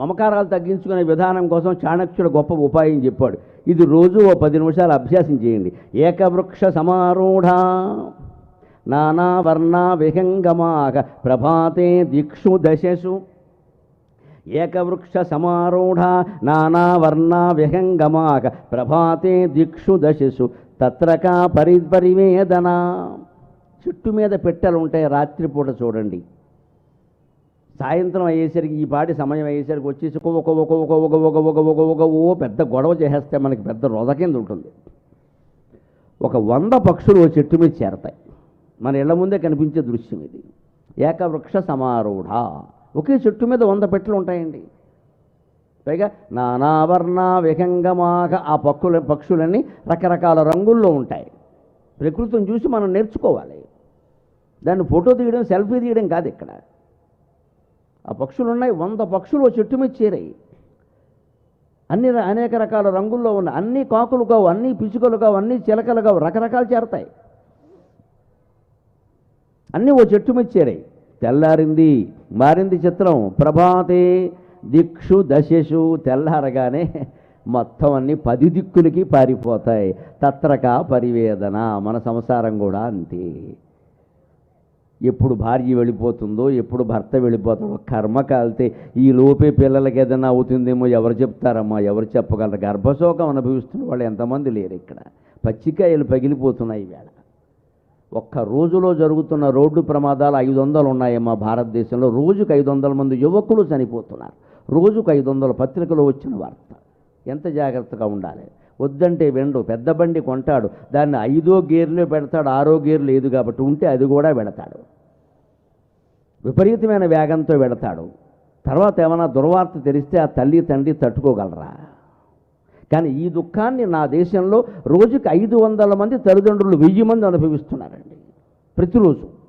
మమకారాలు తగ్గించుకునే విధానం కోసం చాణక్యుడు గొప్ప ఉపాయం చెప్పాడు. ఇది రోజు ఓ పది నిమిషాలు అభ్యాసం చేయండి. ఏకవృక్ష సమారూఢ నానా వర్ణ విహంగమాక ప్రభాతే దిక్షు దశసు ఏకవృక్ష సమారూఢ నానా వర్ణ విహంగమాక ప్రభాతే దిక్షు దశసు తత్రకా పరిపరివేదన. చెట్టు మీద పెట్టెలు ఉంటాయి రాత్రిపూట చూడండి. సాయంత్రం అయ్యేసరికి ఈ పాటి సమయం అయ్యేసరికి వచ్చేసి ఒక ఒక ఒక ఒక ఒక ఒక ఒక ఒక ఒక ఓ పెద్ద గొడవ చేసేస్తే మనకి పెద్ద రొద కింద ఉంటుంది. ఒక వంద పక్షులు చెట్టు మీద చేరతాయి. మన ఇళ్ళ ముందే కనిపించే దృశ్యం ఇది. ఏకవృక్ష సమారూఢ. ఒకే చెట్టు మీద వంద పెట్టెలు ఉంటాయండి. పైగా నానావర్ణ విహంగమాక ఆ పక్షుల పక్షులన్నీ రకరకాల రంగుల్లో ఉంటాయి. ప్రకృతిని చూసి మనం నేర్చుకోవాలి. దాన్ని ఫోటో తీయడం సెల్ఫీ తీయడం కాదు ఇక్కడ. పక్షులు ఉన్నాయి వంద పక్షులు చెట్టు మీద చేరాయి. అన్ని అనేక రకాల రంగుల్లో ఉన్నాయి అన్ని కాకులు కావు అన్ని పిచ్చుకలు కావు అన్ని చిలకలు కావు రకరకాలు చేరతాయి. అన్నీ ఓ చెట్టు మీద చేరాయి. తెల్లారింది మారింది చిత్రం. ప్రభాతే దిక్షు దశేషు తెల్లారగానే మొత్తం అన్ని పది దిక్కులకి పారిపోతాయి. తత్రక పరివేదన మన సంసారం కూడా అంతే. ఎప్పుడు భార్య వెళ్ళిపోతుందో ఎప్పుడు భర్త వెళ్ళిపోతాడో కర్మ కాలితే ఈ లోపే పిల్లలకి ఏదైనా అవుతుందేమో ఎవరు చెప్తారమ్మా? ఎవరు చెప్పగలరు? గర్భశోకం అనుభవిస్తున్న వాళ్ళు ఎంతమంది లేరు ఇక్కడ. పచ్చికాయలు పగిలిపోతున్నాయి ఈవేళ. ఒక్క రోజులో జరుగుతున్న రోడ్డు ప్రమాదాలు ఐదు వందలు ఉన్నాయమ్మా భారతదేశంలో. రోజుకు ఐదు వందల మంది యువకులు చనిపోతున్నారు. రోజుకు ఐదు వందల పత్రికలో వచ్చిన వార్త. ఎంత జాగ్రత్తగా ఉండాలి? వద్దంటే వెండు పెద్ద బండి కొంటాడు దాన్ని ఐదో గేర్లో పెడతాడు ఆరో గేర్ లేదు కాబట్టి ఉంటే అది కూడా పెడతాడు విపరీతమైన వేగంతో వెడతాడు తర్వాత ఏమైనా దుర్వార్త తెలిస్తే ఆ తల్లి తండ్రి తట్టుకోగలరా? కానీ ఈ దుఃఖాన్ని నా దేశంలో రోజుకి ఐదు వందల మంది తల్లిదండ్రులు వెయ్యి మంది అనుభవిస్తున్నారండి. ప్రతిరోజు.